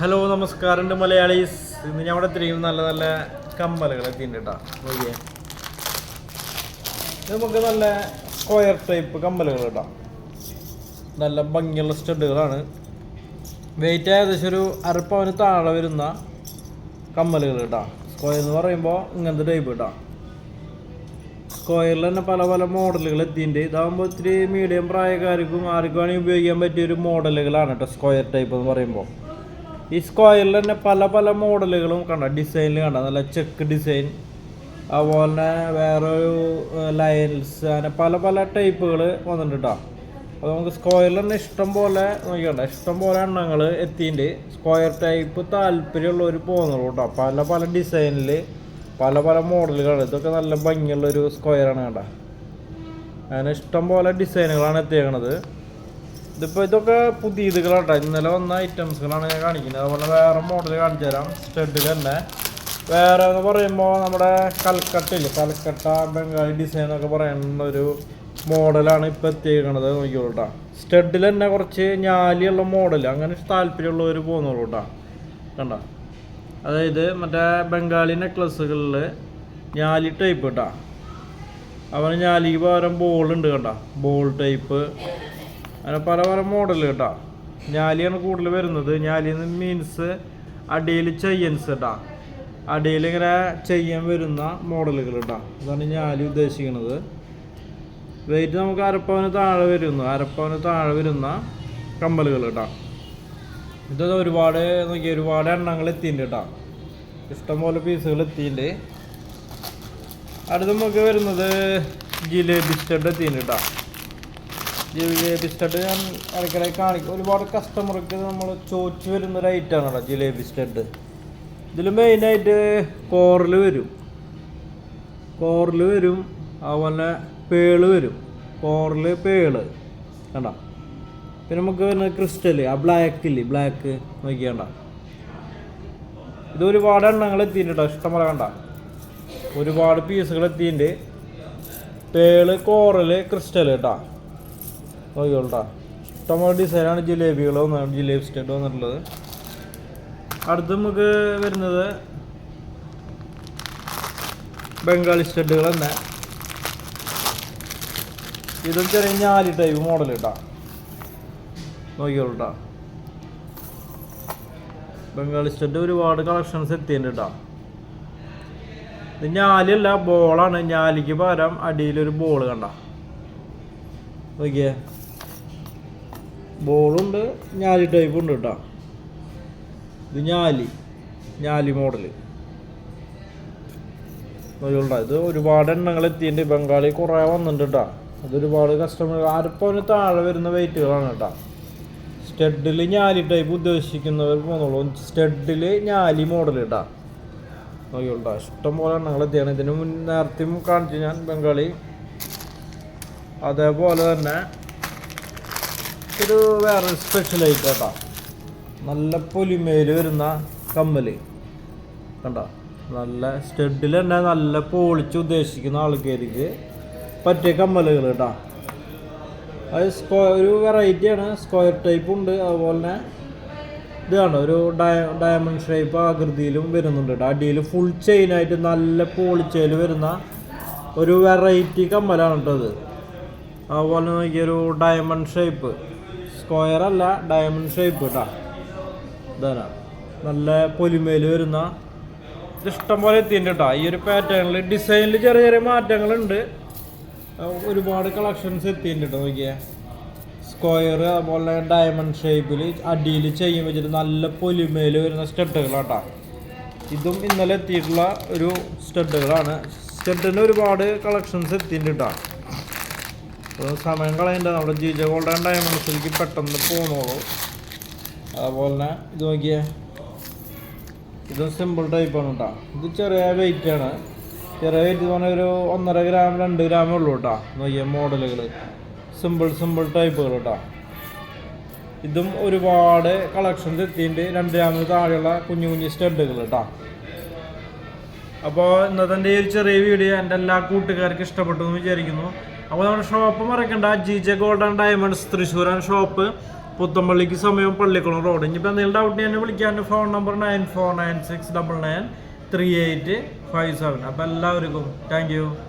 Hello നമസ്കാരം മലയാളീസ്. ഇന്ന് ഞാൻ ഇവിടെ ഇത്രയും നല്ല നല്ല കമ്മലുകൾ എത്തിയിട്ടാ നോക്കിയേ. നമുക്ക് നല്ല സ്ക്വയർ ടൈപ്പ് കമ്മലുകൾ കേട്ടോ നല്ല ഭംഗിയുള്ള സ്റ്റഡുകളാണ്. വെയിറ്റ് ഏകദേശം ഒരു അരപ്പവന് താഴെ വരുന്ന കമ്മലുകൾ കേട്ടോ സ്ക്വയർ എന്ന് പറയുമ്പോൾ ഇങ്ങനത്തെ ടൈപ്പ് കേട്ടോ സ്ക്വയറിൽ തന്നെ പല പല മോഡലുകൾ എത്തിയിട്ടുണ്ട്. ഇതാകുമ്പോൾ ഇത്തിരി മീഡിയം പ്രായക്കാർക്കും ആർക്കും വേണമെങ്കിൽ ഉപയോഗിക്കാൻ പറ്റിയ ഒരു മോഡലുകളാണ് കേട്ടോ സ്ക്വയർ ടൈപ്പ് എന്ന് പറയുമ്പോൾ ഈ സ്ക്വയറിൽ തന്നെ പല പല മോഡലുകളും കണ്ട? ഡിസൈനിൽ കണ്ട? നല്ല ചെക്ക് ഡിസൈൻ അതുപോലെ തന്നെ വേറൊരു ലയൻസ് അങ്ങനെ പല പല ടൈപ്പുകൾ വന്നിട്ടുണ്ട്? കേട്ടോ അപ്പോൾ നമുക്ക് സ്ക്വയറിൽ തന്നെ ഇഷ്ടം പോലെ നോക്കിക്കണ്ട ഇഷ്ടം പോലെ എണ്ണങ്ങൾ എത്തിയിട്ടുണ്ട്. സ്ക്വയർ ടൈപ്പ് താല്പര്യമുള്ളവർ പോകുന്നുള്ളൂ കേട്ടോ. പല പല ഡിസൈനിൽ പല പല മോഡലുകളാണ് ഇതൊക്കെ നല്ല ഭംഗിയുള്ളൊരു സ്ക്വയറാണ് കേട്ടോ. അങ്ങനെ ഇഷ്ടം പോലെ ഡിസൈനുകളാണ് എത്തിയേക്കണത്. ഇതിപ്പോൾ ഇതൊക്കെ പുതിയതുകളാട്ടോ. ഇന്നലെ വന്ന ഐറ്റംസുകളാണ് ഞാൻ കാണിക്കുന്നത്. അതുപോലെ വേറെ മോഡൽ കാണിച്ചു തരാം. സ്റ്റഡിൽ തന്നെ വേറെ എന്ന് പറയുമ്പോൾ നമ്മുടെ കൽക്കട്ടയിൽ കൽക്കട്ട ബംഗാളി ഡിസൈൻ എന്നൊക്കെ പറയുന്ന ഒരു മോഡലാണ് ഇപ്പോൾ എത്തിയേക്കണത്. നോക്കിയോളൂ കേട്ടോ സ്റ്റഡിൽ തന്നെ കുറച്ച് ഞാലിയുള്ള മോഡൽ അങ്ങനെ താല്പര്യമുള്ളവർ പോകുന്നുള്ളൂ കേട്ടോ കണ്ട? അതായത് മറ്റേ ബംഗാളി നെക്ലസ്സുകളിൽ ഞാലി ടൈപ്പ് കേട്ടോ അവന് ഞാലിക്ക് പകരം ഉണ്ട് കണ്ട? ബോൾ ടൈപ്പ് അങ്ങനെ പല പല മോഡൽ കേട്ടോ. ഞാലിയാണ് കൂടുതൽ വരുന്നത്. ഞാലി മീൻസ് അടിയിൽ ചെയ്യൻസ് കേട്ടോ. അടിയിൽ ഇങ്ങനെ ചെയ്യാൻ വരുന്ന മോഡലുകൾ കേട്ടോ. അതാണ് ഞാലി ഉദ്ദേശിക്കുന്നത്. വെയിറ്റ് നമുക്ക് അരപ്പവന് താഴെ വരുന്നു. അരപ്പവന് താഴെ വരുന്ന കമ്മലുകൾ കേട്ടോ. ഇത് ഒരുപാട് നോക്കി ഒരുപാട് എണ്ണങ്ങൾ എത്തിയിട്ടുണ്ട് കേട്ടോ. ഇഷ്ടംപോലെ പീസുകൾ എത്തിയിട്ടുണ്ട്. അടുത്ത് നമുക്ക് വരുന്നത് ജിലേബി സ്റ്റഡ് എത്തിയിട്ടുണ്ട് കേട്ടോ. ജിലേബി സ്റ്റഡ് ഞാൻ ഇടയ്ക്കിടെ കാണിക്കും. ഒരുപാട് കസ്റ്റമർക്ക് നമ്മൾ ചോദിച്ചു വരുന്ന ഒരു ഐറ്റമാണ് കേട്ടോ ജിലേബി സ്റ്റഡ്. ഇതിൽ മെയിനായിട്ട് കോറൽ വരും. കോറൽ വരും. അതുപോലെ പേൾ വരും. കോറിൽ പേൾ. കണ്ട? പിന്നെ നമുക്ക് വരുന്നത് ക്രിസ്റ്റൽ ആ ബ്ലാക്ക് ഇല്ലേ? ബ്ലാക്ക് നോക്കിയാണ്ട ഇത് ഒരുപാട് എണ്ണങ്ങൾ എത്തിയിട്ടുണ്ട് കേട്ടോ. ഇഷ്ടംപോലെ കണ്ട? ഒരുപാട് പീസുകൾ എത്തിയിട്ടുണ്ട്. പേൾ കോറൽ ക്രിസ്റ്റൽ കേട്ടോ. നോക്കിയോളട്ടാ ഇഷ്ടംപോലെ ഡിസൈനാണ് ജിലേബികളോ ജിലേബി സ്റ്റേഡ് വന്നിട്ടുള്ളത്. അടുത്ത് നമുക്ക് വരുന്നത് ബംഗാളി സ്റ്റഡുകൾ തന്നെ. ഇതും ചെറിയ ഞാലി ടൈപ്പ് മോഡൽ കേട്ടോ നോക്കിയോളട്ടാ ബംഗാളി സ്റ്റഡ് ഒരുപാട് കളക്ഷൻസ് എത്തിയിട്ടുണ്ട് കേട്ടോ ഇത് ഞാലിയല്ല ബോളാണ് ഞാലിക്ക് പകരം അടിയിലൊരു ബോൾ കണ്ട. നോക്കിയേ. ബോളുണ്ട് ഞാലി ടൈപ്പ് ഉണ്ട് കേട്ടോ ഇത് ഞാലി ഞാലി മോഡൽ നോക്കിയോളാ ഇത് ഒരുപാട് എണ്ണങ്ങൾ എത്തിയിട്ടുണ്ട്. ബംഗാളി കുറേ വന്നിട്ടുണ്ട് കേട്ടോ അതൊരുപാട് കസ്റ്റമർ അരപ്പവന് താഴെ വരുന്ന വെയിറ്റുകളാണ് കേട്ടോ സ്റ്റഡിൽ ഞാലി ടൈപ്പ് ഉദ്ദേശിക്കുന്നവർ പോകുന്നുള്ളൂ സ്റ്റഡിൽ ഞാലി മോഡൽ ഇട്ടാ നോക്കിയോട്ടാ ഇഷ്ടം പോലെ എണ്ണങ്ങൾ എത്തിയാണ് ഇതിന് മുൻ നേരത്തെയും കാണിച്ചു ഞാൻ ബംഗാളി. അതേപോലെ തന്നെ ഒരു വേറെ സ്പെഷ്യൽ ആയിട്ട്. നല്ല പൊലിമയിൽ വരുന്ന കമ്മൽ. കണ്ട? നല്ല സ്റ്റഡിൽ തന്നെ നല്ല പോളിച്ച് ഉദ്ദേശിക്കുന്ന ആൾക്കാർക്ക് പറ്റിയ കമ്മലുകൾ കേട്ടാ. അത് സ്ക്വയർ ഒരു വെറൈറ്റിയാണ് സ്ക്വയർ ടൈപ്പ് ഉണ്ട്. അതുപോലെ തന്നെ ഇതാണ് ഒരു ഡയ ഡയമണ്ട് ഷേപ്പ് ആകൃതിയിലും വരുന്നുണ്ട് കേട്ടോ. അടിയിൽ ഫുൾ ചെയിനായിട്ട് നല്ല പോളിച്ചയിൽ വരുന്ന ഒരു വെറൈറ്റി കമ്മലാണ് കേട്ടോ അത്. അതുപോലെ നോക്കിയൊരു ഡയമണ്ട് ഷേപ്പ് സ്ക്വയർ അല്ല ഡയമണ്ട് ഷേപ്പ് കേട്ടോ ഇതാണ്. നല്ല പൊലിമയിൽ വരുന്ന ഇത് ഇഷ്ടം പോലെ എത്തിയിട്ടുണ്ട് കേട്ടോ ഈ ഒരു പാറ്റേണിൽ ഡിസൈനിൽ ചെറിയ ചെറിയ മാറ്റങ്ങളുണ്ട്. ഒരുപാട് കളക്ഷൻസ് എത്തിയിട്ടുണ്ട് കേട്ടോ നോക്കിയേ. സ്ക്വയർ അതുപോലെ ഡയമണ്ട് ഷേപ്പിൽ അടിയിൽ ചെയ്യും വെച്ചിട്ട് നല്ല പൊലിമയിൽ വരുന്ന സ്റ്റഡുകളാട്ടോ ഇതും ഇന്നലെ എത്തിയിട്ടുള്ള ഒരു സ്റ്റഡുകളാണ്. സ്റ്റഡിന് ഒരുപാട് കളക്ഷൻസ് എത്തിയിട്ടുണ്ട് കേട്ടോ സമയം കളയണ്ട. നമ്മുടെ ജീജ ഗോൾഡൻ ഡയമണ്ട്സിലേക്ക് പെട്ടെന്ന് പോന്നോളൂ. അതുപോലെ തന്നെ ഇത് നോക്കിയേ. ഇത് സിമ്പിൾ ടൈപ്പാണ് കേട്ടോ. ഇത് ചെറിയ വെയിറ്റ് ആണ്. ചെറിയ വെയിറ്റ് എന്ന് പറഞ്ഞാൽ ഒരു ഒന്നര ഗ്രാം രണ്ട് ഗ്രാമേ ഉള്ളൂ കേട്ടോ. നോക്കിയ മോഡലുകൾ സിമ്പിൾ സിമ്പിൾ ടൈപ്പുകൾ കേട്ടോ. ഇതും ഒരുപാട് കളക്ഷൻസ് എത്തിയിട്ടുണ്ട്. രണ്ട് ഗ്രാമിന് താഴെയുള്ള കുഞ്ഞു കുഞ്ഞു സ്റ്റഡുകൾ കേട്ടോ. അപ്പോൾ ഇന്നത്തെ ഈ ഒരു ചെറിയ വീഡിയോ എന്റെ എല്ലാ കൂട്ടുകാർക്കും ഇഷ്ടപ്പെട്ടു എന്ന് വിചാരിക്കുന്നു. അപ്പോൾ നമ്മുടെ ഷോപ്പ് മറക്കണ്ട. G J gold and diamonds തൃശ്ശൂരാണ് ഷോപ്പ്. പുത്തമ്പള്ളിക്ക് സമയം പള്ളിക്കുളം റോഡ്. ഇനിയിപ്പോൾ എന്തെങ്കിലും ഡൗട്ട് എന്നെ വിളിക്കാൻ phone number nine four nine six double nine three eight five seven അപ്പോൾ എല്ലാവർക്കും താങ്ക് യു